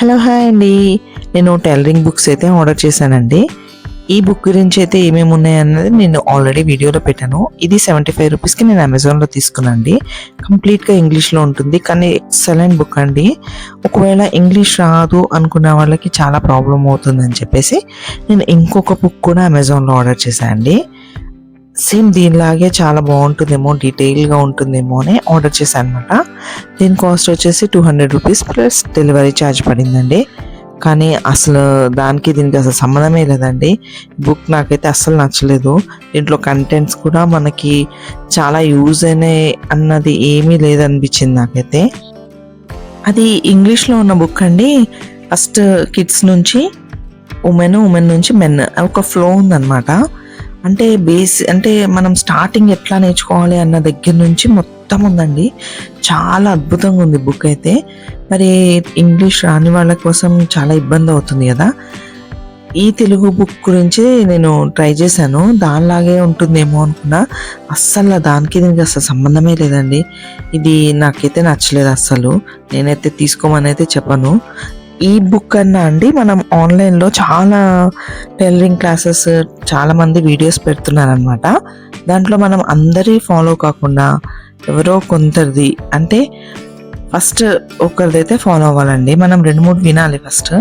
Hello hi అండి. నేను tailoring books అయితే ఆర్డర్ చేశానండి. ఈ బుక్ గురించి అయితే ఏమేమి ఉన్నాయి అన్నది నేను ఆల్రెడీ వీడియోలో పెట్టాను. ఇది సెవెంటీ ఫైవ్ రూపీస్కి నేను అమెజాన్లో తీసుకున్నానండి. కంప్లీట్గా ఇంగ్లీష్లో ఉంటుంది కానీ ఎక్సలెంట్ బుక్ అండి. ఒకవేళ ఇంగ్లీష్ రాదు అనుకున్న వాళ్ళకి చాలా ప్రాబ్లం అవుతుందని చెప్పేసి నేను ఇంకొక బుక్ కూడా అమెజాన్లో ఆర్డర్ చేశాను అండి సేమ్ దీనిలాగే చాలా బాగుంటుందేమో డీటెయిల్గా ఉంటుందేమో అని ఆర్డర్ చేశాను అనమాట దీని కాస్ట్ వచ్చేసి two hundred rupees plus delivery charge పడిందండి. కానీ అసలు దానికి దీనికి అసలు సంబంధమే లేదండి. బుక్ నాకైతే అస్సలు నచ్చలేదు. దీంట్లో కంటెంట్స్ కూడా మనకి చాలా యూజ్ అయినాయి అన్నది ఏమీ లేదనిపించింది నాకైతే. అది ఇంగ్లీష్లో ఉన్న బుక్ అండి. ఫస్ట్ కిడ్స్ నుంచి ఉమెన్ ఉమెన్ నుంచి మెన్ ఒక ఫ్లో ఉందన్నమాట. అంటే బేస్ అంటే మనం స్టార్టింగ్ ఎట్లా నేర్చుకోవాలి అన్న దగ్గర నుంచి మొత్తం ఉందండి. చాలా అద్భుతంగా ఉంది బుక్ అయితే. మరి ఇంగ్లీష్ రాని వాళ్ళ కోసం చాలా ఇబ్బంది అవుతుంది కదా. ఈ తెలుగు బుక్ గురించి నేను ట్రై చేశాను. దానిలాగే ఉంటుందేమో అనుకున్నా. అస్సలు దానికి దీనికి అసలు సంబంధమే లేదండి. ఇది నాకైతే నచ్చలేదు అస్సలు. నేనైతే తీసుకోమని అయితే చెప్పను. ఈ బుక్ అన్నా అండి మనం ఆన్లైన్లో చాలా టైలరింగ్ క్లాసెస్ చాలామంది వీడియోస్ పెడుతున్నారు అనమాట దాంట్లో మనం అందరి ఫాలో కాకుండా ఎవరో కొందరిది అంటే ఫస్ట్ ఒకరిదైతే ఫాలో అవ్వాలండి. మనం రెండు మూడు వినాలి ఫస్ట్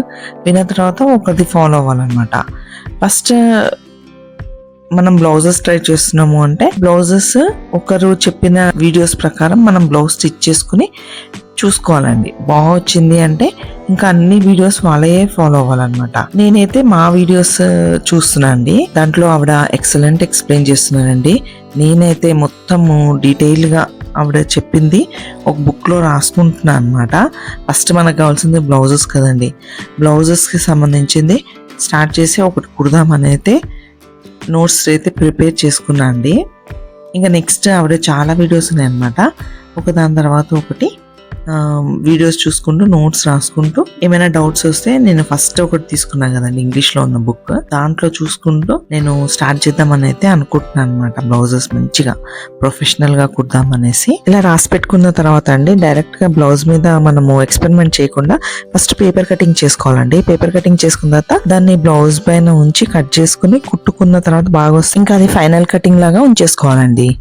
విన్న తర్వాత ఒకరిది ఫాలో అవ్వాలన్నమాట. ఫస్ట్ మనం బ్లౌజెస్ ట్రై చేస్తున్నాము అంటే బ్లౌజెస్ ఒకరు చెప్పిన వీడియోస్ ప్రకారం మనం బ్లౌజ్ స్టిచ్ చేసుకుని చూసుకోవాలండి. బాగా వచ్చింది అంటే ఇంకా అన్ని వీడియోస్ వాళ్ళే ఫాలో అవ్వాలన్నమాట. నేనైతే మా వీడియోస్ చూస్తున్నా అండి దాంట్లో ఆవిడ ఎక్సలెంట్ ఎక్స్ప్లెయిన్ చేస్తున్నానండి. నేనైతే మొత్తము డీటెయిల్గా ఆవిడ చెప్పింది ఒక బుక్లో రాసుకుంటున్నా అనమాట ఫస్ట్ మనకు కావాల్సింది బ్లౌజెస్ కదండి. బ్లౌజెస్కి సంబంధించింది స్టార్ట్ చేసి ఒకటి కుడదామని అయితే నోట్స్ అయితే ప్రిపేర్ చేసుకున్నా అండి. ఇంకా నెక్స్ట్ ఆవిడ చాలా వీడియోస్ ఉన్నాయి అనమాట ఒక దాని తర్వాత ఒకటి వీడియోస్ చూసుకుంటూ నోట్స్ రాసుకుంటూ ఏమైనా డౌట్స్ వస్తే నేను ఫస్ట్ ఒకటి తీసుకున్నాను కదండి ఇంగ్లీష్లో ఉన్న బుక్ దాంట్లో చూసుకుంటూ నేను స్టార్ట్ చేద్దామని అయితే అనుకుంటున్నాను అనమాట బ్లౌజెస్ మంచిగా ప్రొఫెషనల్గా కుడదామనేసి. ఇలా రాసి పెట్టుకున్న తర్వాత అండి డైరెక్ట్గా బ్లౌజ్ మీద మనము ఎక్స్పెరిమెంట్ చేయకుండా ఫస్ట్ పేపర్ కటింగ్ చేసుకోవాలండి. పేపర్ కటింగ్ చేసుకున్న తర్వాత దాన్ని బ్లౌజ్ పైన ఉంచి కట్ చేసుకుని కుట్టుకున్న తర్వాత బాగా వస్తుంది ఇంకా అది ఫైనల్ కటింగ్ లాగా ఉంచేసుకోవాలండి.